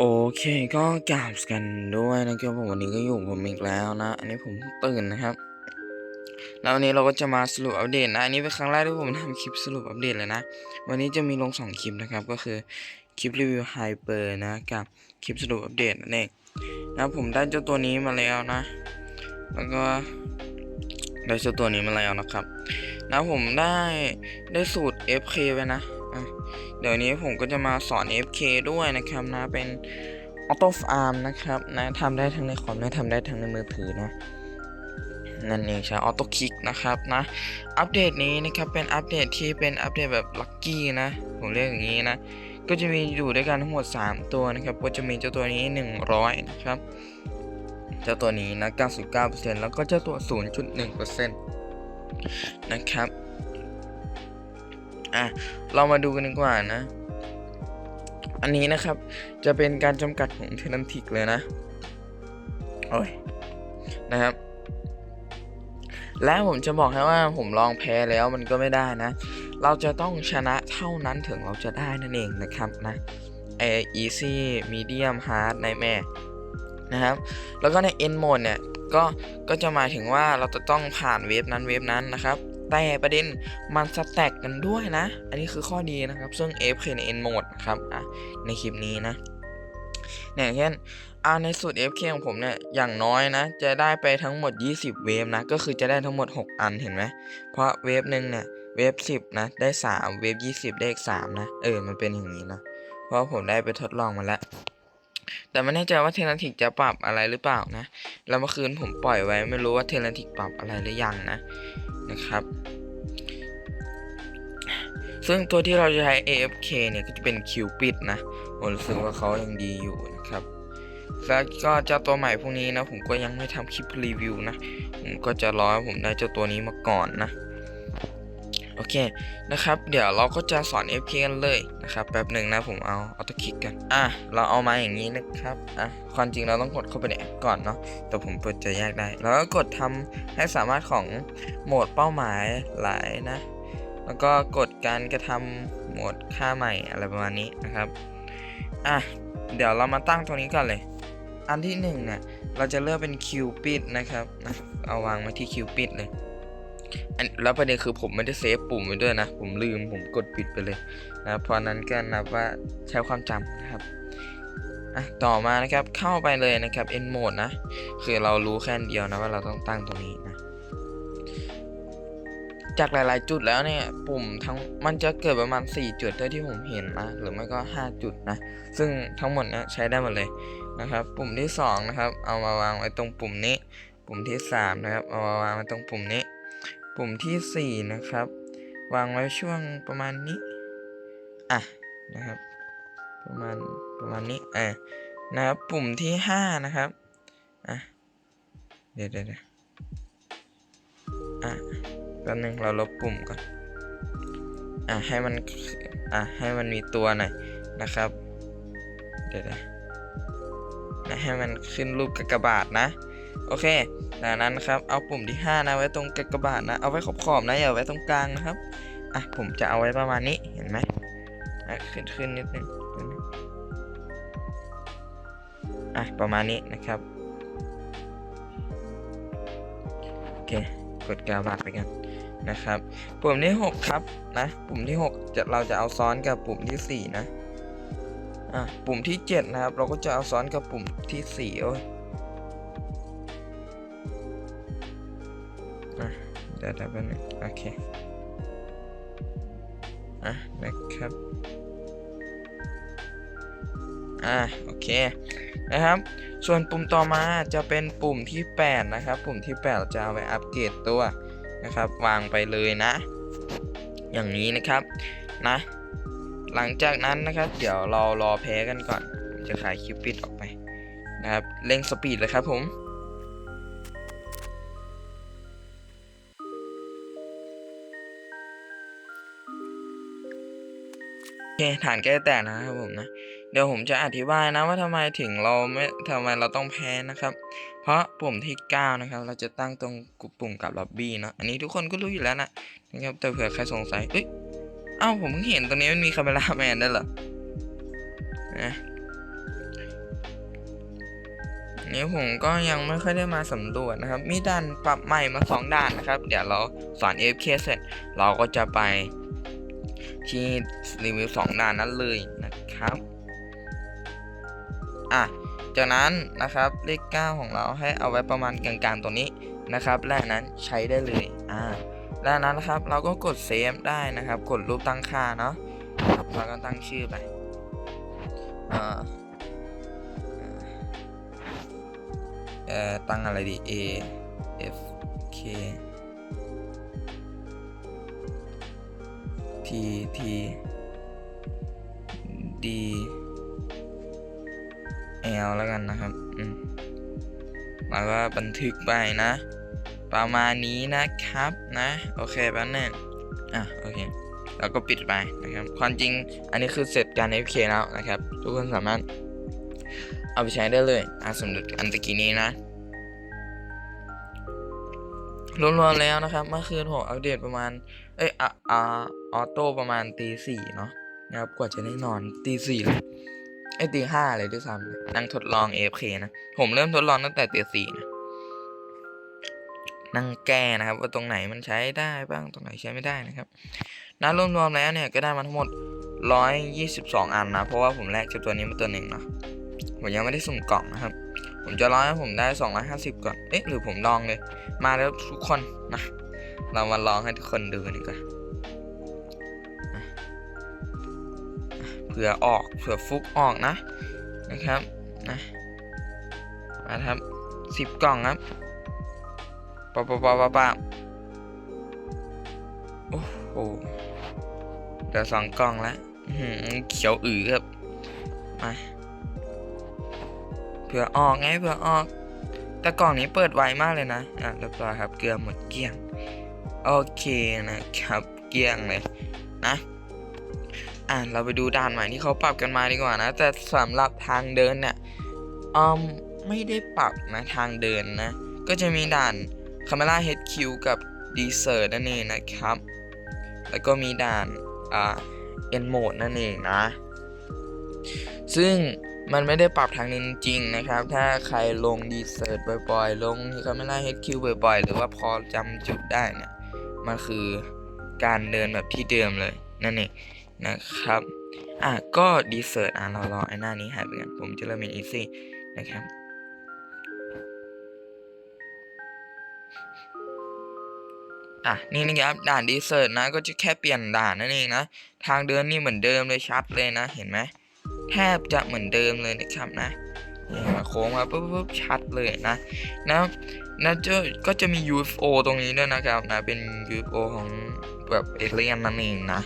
โอเคก็กราบกันด้วยนะครับผมวันนี้ก็อยู่ผมอีกแล้วนะ อันนี้ผมตื่นนะครับ แล้ววันนี้เราก็จะมาสรุปอัปเดตนะ อันนี้เป็นครั้งแรกที่ผมทำคลิปสรุปอัปเดตเลยนะ วันนี้จะมีลงสองคลิปนะครับ ก็คือคลิปรีวิวไฮเปอร์นะกับคลิปสรุปอัปเดตนั่นเองนะผมได้เจ้าตัวนี้มาแล้วนะ แล้วก็ได้เจ้าตัวนี้มาแล้วนะครับนะผมได้ได้สูตร FK ไปนะ เดี๋ยวนี้ผมก็จะมาสอน FK ด้วยนะครับนะเป็น Auto Farm นะครับนะทำได้ทั้งในคอมและทำได้ทั้งในมือถือนะนั่นเองใช้ Auto Kick นะครับนะอัปเดตนี้นะครับเป็นอัปเดตที่เป็นอัปเดตแบบลัคกี้นะผมเรียกอย่างนี้นะก็จะมีอยู่ด้วยกันทั้งหมด 3 ตัวนะครับก็จะมีเจ้าตัวนี้ 100 นะครับเจ้าตัวนี้นะ 99%แล้วก็เจ้าตัว 0.1%นะครับ อะเรามาดูกันดีกว่านะ อันนี้นะครับจะเป็นการจำกัดของเทนันติกเลยนะโอ้ยนะครับ และผมจะบอกให้ว่าผมลองแพ้แล้วมันก็ไม่ได้นะ เราจะต้องชนะเท่านั้นถึงเราจะได้นั่นเองนะครับนะเอ easy medium hard ในแม่นะครับ แล้วก็ใน end mode เนี่ยก็ก็จะหมายถึงว่าเราจะต้องผ่านเวฟนั้นเวฟนั้นนะครับ แต่ประเด็นมันสแต็กกันด้วยนะ อันนี้คือข้อดีนะครับ ซึ่ง f k ใน n mode นะครับอะในคลิปนี้นะเนี่ยอย่างเช่นอ่าในสูตร FK ของผมเนี่ย อย่างน้อยนะ จะได้ไปทั้งหมด 20 เวฟนะ ก็คือจะได้ทั้งหมด 6 อันเห็นไหม เพราะเวฟหนึ่งเนี่ย เวฟ 10 นะ ได้ 3 เวฟ 20 ได้อีก3นะ เออ มันเป็นอย่างนี้นะ เพราะผมได้ไปทดลองมาแล้ว แต่ไม่แน่ใจว่าเทนันติกจะปรับอะไรหรือเปล่านะ แล้วเมื่อคืนผมปล่อยไว้ไม่รู้ว่าเทนันติกปรับอะไรหรือยังนะนะครับ ซึ่งตัวที่เราจะใช้ AFK เนี่ยก็จะเป็น Cupid นะผมรู้สึกว่าเขายังดีอยู่นะครับแล้วก็เจ้าตัวใหม่พวกนี้นะผมก็ยังไม่ทำคลิปรีวิวนะ ผมก็จะรอให้ผมได้เจ้าตัวนี้มาก่อนนะ โอเคนะครับ เดี๋ยวเราก็จะสอน FK กันเลยนะครับแป๊บหนึ่งนะผมเอาออโต้คลิกกันอะเราเอามาอย่างนี้นะครับอะความจริงเราต้องกดเข้าไปในแอปก่อนเนาะแต่ผมเปิดจะแยกได้แล้วก็กดทำให้สามารถของโหมดเป้าหมายหลายนะ แล้วก็กดการกระทำโหมดค่าใหม่อะไรประมาณนี้นะครับอะเดี๋ยวเรามาตั้งตรงนี้ก่อนเลย อันที่หนึ่งเนี่ยเราจะเลือกเป็นคิวปิดนะครับ เอาวางมาที่คิวปิดเลย อันแล้วประเด็นคือผมไม่ได้เซฟปุ่มไว้ด้วยนะ ผมลืมผมกดปิดไปเลยนะเพราะนั้นก็นับว่าใช้ความจำนะครับอะต่อมานะครับเข้าไปเลยนะครับ end mode นะ คือเรารู้แค่เดียวนะว่าเราต้องตั้งตรงนี้นะจากหลาย ๆ จุดแล้วเนี่ยปุ่มทั้งมันจะเกิดประมาณ 4 จุดเท่าที่ผมเห็นนะหรือไม่ก็ 5 จุดนะ ซึ่งทั้งหมดเนี้ยใช้ได้หมดเลยนะครับ ปุ่มที่ 2 นะครับ เอามาวางไว้ตรงปุ่มนี้ ปุ่มที่ 3 นะครับ เอามาวางไว้ตรงปุ่มนี้ ปุ่มทีสี่ 4 นะครับ วางไว้ช่วงประมาณนี้ อะ นะครับ ประมาณ ประมาณนี้อะนะครับ ปุ่มที่ 5 นะครับ อะ เดี๋ยวเดี๋ยวอะแป๊บนึงเราลบปุ่มก่อน อะ ให้มัน อะ ให้มันมีตัวหน่อยนะครับ เดี๋ยวนะให้มันขึ้นรูปกากบาทนะ โอเค จากนั้นนะครับ เอาปุ่มที่ 5 นะไว้ตรงกากบาทนะ เอาไว้ขอบๆนะอย่าไว้ตรงกลางนะครับ อะผมจะเอาไว้ประมาณนี้เห็นไหมอะขึ้นขึ้นนิดนึงอะประมาณนี้นะครับโอเคกดกาบาทไปกันนะครับปุ่มที่ 6 ครับนะปุ่มที่ 6 จะเราจะเอาซ้อนกับปุ่มที่ 4 นะอะปุ่มที่ 7 นะครับ เราก็จะเอาซ้อนกับปุ่มที่4โอ้ย ดี๋ยวเดี๋ยวแป๊บนึงโอเค อะ นะครับ อะ โอเค นะครับ ส่วนปุ่มต่อมาจะเป็นปุ่มที่ 8 นะครับ ปุ่มที่ 8 จะเอาไปอัปเกรดตัวนะครับ วางไปเลยนะ อย่างนี้นะครับ นะ หลังจากนั้นนะครับ เดี๋ยวเรารอแพ้กันก่อน จะขายคิวปิดออกไปนะครับ เร่งสปีดเลยครับผม เคฐานใกล้แตกนะครับผมนะ เดี๋ยวผมจะอธิบายนะว่าทำไมถึงเราไม่ทำไมเราต้องแพ้นะครับ เพราะปุ่มที่ 9 นะครับ เราจะตั้งตรงปุ่มกับล็อบบี้เนาะ อันนี้ทุกคนก็รู้อยู่แล้วนะนะครับ แต่เผื่อใครสงสัย เอ้ย เอ้าผมเพิ่งเห็นตรงนี้มันมีคาเมล่าแมนได้เหรอนะนี้ผมก็ยังไม่ค่อยได้มาสำรวจนะครับ มีด่านปรับใหม่มาสองด่านนะครับ เดี๋ยวเราสอน AFK เสร็จ เราก็จะไป ที่รีวิวสองด่านนั้นเลยนะครับ อะ จากนั้นนะครับเลข 9 ของเราให้เอาไว้ประมาณกลางๆตัวนี้นะครับและนั้นใช้ได้เลย อ่าและนั้นนะครับเราก็กดเซฟได้นะครับ กดรูปตั้งค่าเนาะครับแล้วก็ตั้งชื่อไปอ่าเอ่อตั้งอะไรดี A F K T T D L แล้วกันนะครับ อืมแล้วก็บันทึกไปนะ ประมาณนี้นะครับนะ โอเคแป๊บนึงอะ โอเค แล้วก็ปิดไปนะครับ ความจริงอันนี้คือเสร็จการ FK แล้วนะครับ ทุกคนสามารถเอาไปใช้ได้เลยอะสำหรับอันตะกี้นี้นะรวมๆแล้วนะครับเมื่อคืนผมอัปเดตประมาณ เอ้ยอะอ่าออโต้ประมาณตีสี่เนาะนะครับกว่าจะได้นอนตีสี่เลยไอ้ตีห้าเลยด้วยซ้ำนั่งทดลอง AFK นะ ผมเริ่มทดลองตั้งแต่ตีสี่นะ นั่งแก้นะครับ ว่าตรงไหนมันใช้ได้บ้างตรงไหนใช้ไม่ได้นะครับนะรวมๆแล้วเนี่ยก็ได้มาทั้งหมด 122 อันนะ เพราะว่าผมแลกจากตัวนี้มาตัวหนึ่งเนาะผมยังไม่ได้สุ่มกล่องนะครับ ผมจะร้อให้ผมได้ 250 ก่อน เอ๊ะหรือผมลองเลย มาแล้วทุกคนนะ เรามาลองให้ทุกคนดูกันดีกว่าอ่อะเผื่อออกเผื่อฟุกออกนะนะครับนะมาครับ10กล่องครับปะปะปะปะปะโอ้โหเดี๋ยวสองกล่องแล้วเขียวอือครับมาเผื่อออกไงเผื่อออก แต่กล่องนี้เปิดไวมากเลยนะอะเรียบร้อยครับเกลือหมดเกลี้ยง โอเคนะครับ เกี้ยงเลยนะอะเราไปดูด่านใหม่ที่เขาปรับกันมาดีกว่านะ แต่สำหรับทางเดินเนี่ยอืมไม่ได้ปรับนะทางเดินนะ ก็จะมีด่าน Camera HQ กับ Desert นั่นเองนะครับ แล้วก็มีด่านอ่า End Mode นั่นเองนะ ซึ่งมันไม่ได้ปรับทางนี้จริงนะครับ ถ้าใครลง Desert บ่อยๆ ลง Camera HQ บ่อยๆ หรือว่าพอจำจุดได้เนี่ย มันคือการเดินแบบที่เดิมเลยนั่นเองนะครับ อะก็ Desert อะเรารอไอ้หน้านี้หายไปกันผมจะเริ่มเป็น Easy นะครับอะนี่นะครับด่านดีเซอร์นะก็จะแค่เปลี่ยนด่านนั่นเองนะ ทางเดินนี่เหมือนเดิมเลยชัดเลยนะเห็นไหมแทบจะเหมือนเดิมเลยนะครับนะโค้งมาปุ๊บปุ๊บชัดเลยนะนะ นะจะก็จะมี UFO ตรงนี้ด้วยนะครับนะเป็น UFO ของแบบเอเลียนนั่นเองนะ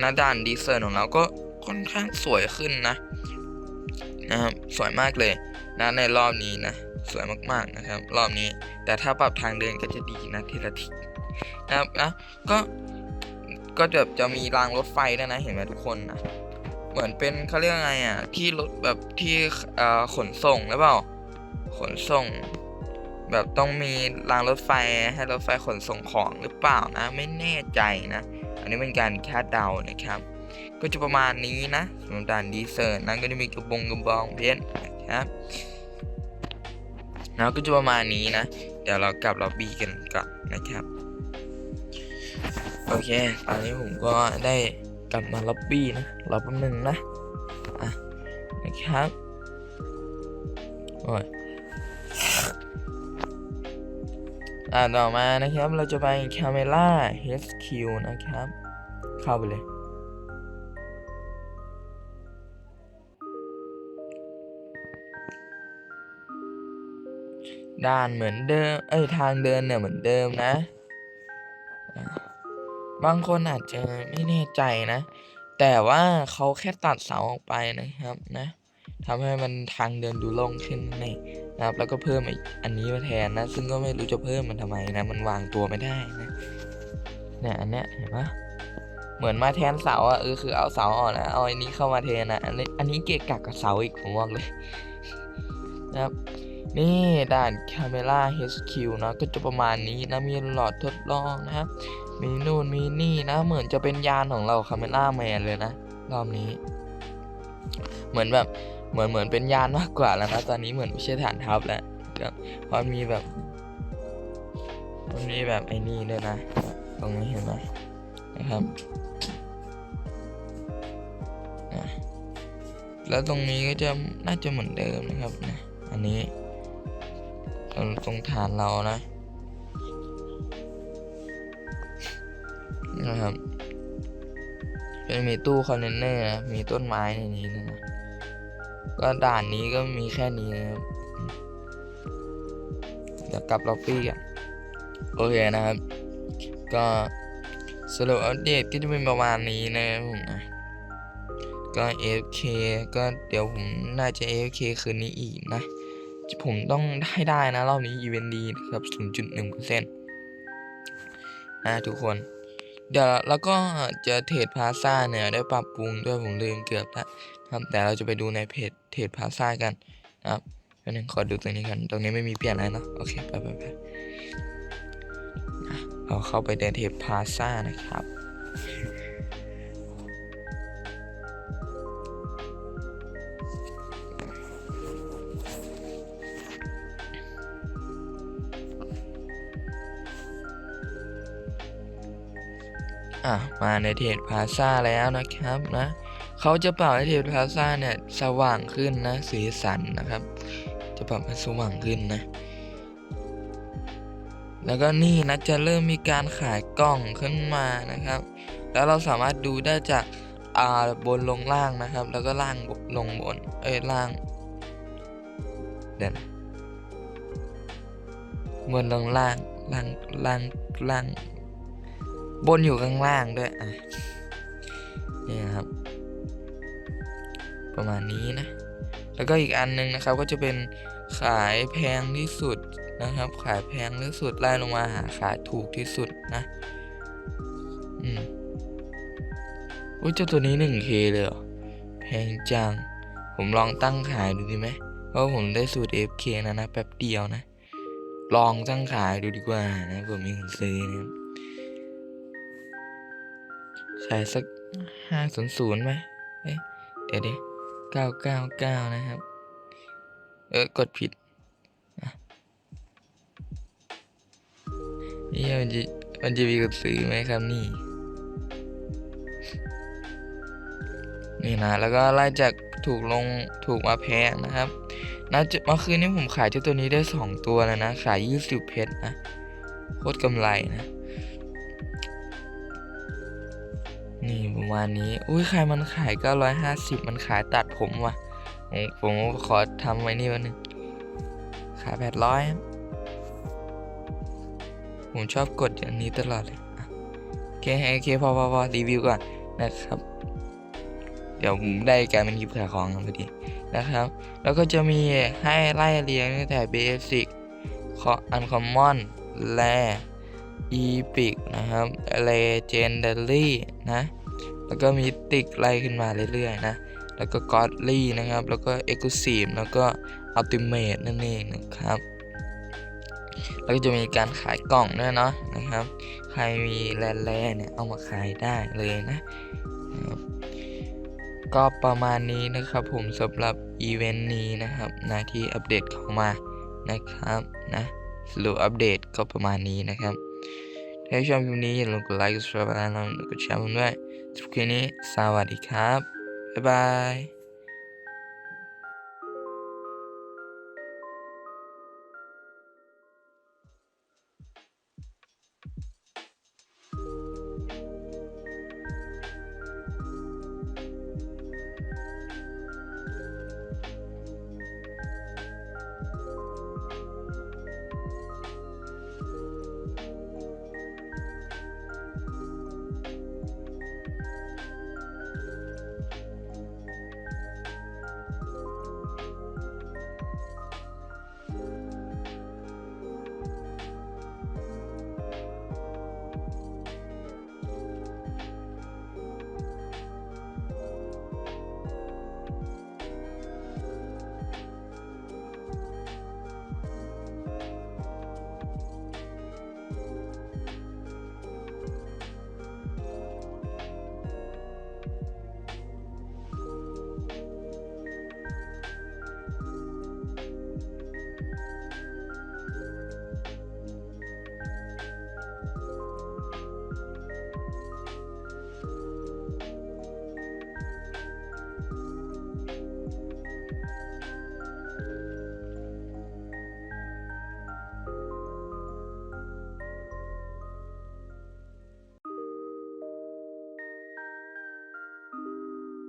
นะด่านดีเซอร์ของเราก็ค่อนข้างสวยขึ้นนะนะครับสวยมากเลยนะในรอบนี้นะสวยมากๆนะครับ รอบนี้แต่ถ้าปรับทางเดินก็จะดีนะทีละทีนะครับนะก็ก็แบบจะมีรางรถไฟด้วยนะเห็นไหมทุกคนนะเหมือนเป็นเขาเรียกไงอะที่รถแบบที่ขนส่งหรือเปล่าขนส่ง แบบต้องมีรางรถไฟให้รถไฟขนส่งของหรือเปล่านะ ไม่แน่ใจนะ อันนี้เป็นการคาดเดานะครับ ก็จะประมาณนี้นะสำหรับด่านดีเซอร์นะก็จะมีกระบงกระบองเพชรนะครับนะก็จะประมาณนี้นะ เดี๋ยวเรากลับล็อบบี้กันก่อนนะครับ โอเค ตอนนี้ผมก็ได้กลับมาล็อบบี้นะรอแป๊บนึงนะ อะ นะครับ โอ้ย อ่าต่อมานะครับเราจะไป Camera HQ นะครับ เข้าไปเลย ด้านเหมือนเดิม เอ้ย ทางเดินเนี่ยเหมือนเดิมนะ บางคนอาจจะไม่แน่ใจนะ แต่ว่าเขาแค่ตัดเสาออกไปนะครับนะทำให้มันทางเดินดูโล่งขึ้นนั่นเอง นะครับ แล้วก็เพิ่มอีกอันนี้มาแทนนะ ซึ่งก็ไม่รู้จะเพิ่มมันทำไมนะ มันวางตัวไม่ได้นะ เนี่ยอันเนี้ยเห็นปะเหมือนมาแทนเสาอะเออคือเอาเสาออกนะเอาอันนี้เข้ามาแทนนะอันนี้อันนี้เกะกะกับเสาอีกผมบอกเลยนะครับนี่ด่าน Camera HQ นะก็จะประมาณนี้นะมีหลอดทดลองนะครับมีนู่นมีนี่นะ เหมือนจะเป็นยานของเราคาเมล่าแมนเลยนะ รอบนี้ เหมือนแบบ เหมือนเหมือนเป็นยานมากกว่าแล้วนะตอนนี้เหมือนไม่ใช่ฐานทัพแล้วนะครับพราะมีแบบมันมีแบบไอ้นี่ด้วยนะ ตรงนี้เห็นไหมนะครับอะแล้วตรงนี้ก็จะน่าจะเหมือนเดิมนะครับนะอันนี้ตรงตรงฐานเรานะนะครับจะมีตู้คอนเทนเนอร์นะมีต้นไม้ในนี้นะ ก็ด่านนี้ก็มีแค่นี้นะครับเดี๋ยวกลับล็อบบี้กันโอเคนะครับ ก็สรุปอัปเดตก็จะเป็นประมาณนี้นะครับผมนะก็ AFK ก็เดี๋ยวผมน่าจะ AFK คืนนี้อีกนะ ผมต้องได้ได้นะ รอบนี้อีเวนต์ดีนะครับ 0.1%นะทุกคน เดี๋ยวแล้วก็จะเทรดพาซ่าเนี่ย ได้ปรับปรุงด้วยผมลืมเกือบแล้ว ครับแต่เราจะไปดูในเพจเทรดพาซ่ากันนะครับแป๊บนึงขอดูตรงนี้กัน ตรงนี้ไม่มีเปลี่ยนอะไรเนาะโอเคไปไปไปเราเข้าไปในเทปพาซ่านะครับอะมาในเทปพาซ่าแล้วนะครับนะ เขาจะปรับให้เทปพาซ่าเนี่ยสว่างขึ้นนะสีสันนะครับ จะปรับให้สว่างขึ้นนะ แล้วก็นี่นะจะเริ่มมีการขายกล้องขึ้นมานะครับ แล้วเราสามารถดูได้จากอ่าบนลงล่างนะครับ แล้วก็ล่างลงบนเอ้ยล่างเดี๋ยวนบนลงล่างล่างล่างล่าง บนอยู่ข้างล่างด้วยอะนี่ครับ ประมาณนี้นะ แล้วก็อีกอันหนึงนะครับก็จะเป็นขายแพงที่สุดนะครับ ขายแพงที่สุดไล่ลงมาหาขายถูกที่สุดนะอืมอุ้ยเจ้าตัวนี้ 1k เลยเหรอแพงจัง ผมลองตั้งขายดูดีไหมเพราะผมได้สูตร FK นะนะแป๊บเดียวนะ ลองตั้งขายดูดีกว่านะผมมีคนซื้อนะขายสักห้าศูนย์ศูนย์ไหมเอ๊ะเดี๋ยวดิ เก้าเก้าเก้านะครับ เออ กดผิดนี่มันจะมันจะมีคนซื้อไหมครับนี่ นี่นะ แล้วก็ไล่จากถูกลงถูกมาแพงนะครับนะเมื่อคืนนี้ผมขายเจ้าตัวนี้ได้สองตัวแล้วนะ ขายยี่สิบเพชรนะ โคตรกำไรนะ นี่ประมาณนี้อุ้ยใครมันขาย 950 มันขายตัดผมว่ะ ผมขอทำไว้นี่วันนึง ขาย 800 ผมชอบกดอย่างนี้ตลอดเลยโอเคโอเคพอพอพอรีวิวก่อนนะครับ เดี๋ยวผมได้การเป็นคลิปขายของพอดีนะครับ แล้วก็จะมีให้ไล่เรียงตั้งแต่เบสิกคออันคอมมอนแลอีพิกนะครับเลเจนเดารี่นะ แล้วก็มีติกไล่ขึ้นมาเรื่อยๆนะ แล้วก็กอดลี่นะครับ แล้วก็เอ็กซ์คลูซีฟแล้วก็อัลติเมทนั่นเองนะครับ แล้วก็จะมีการขายกล่องด้วยเนาะนะครับ ใครมีแร่ๆเนี่ยเอามาขายได้เลยนะก็ประมาณนี้นะครับผมสำหรับอีเวนต์นี้นะครับนะที่อัปเดตเข้ามานะครับนะสรุปอัปเดตก็ประมาณนี้นะครับถ้าชอบคลิปนี้อย่าลืมกดไลค์กดแชร์และกดแชร์ผมด้วย ทุกคลิปนี้สวัสดีครับ บ๊ายบาย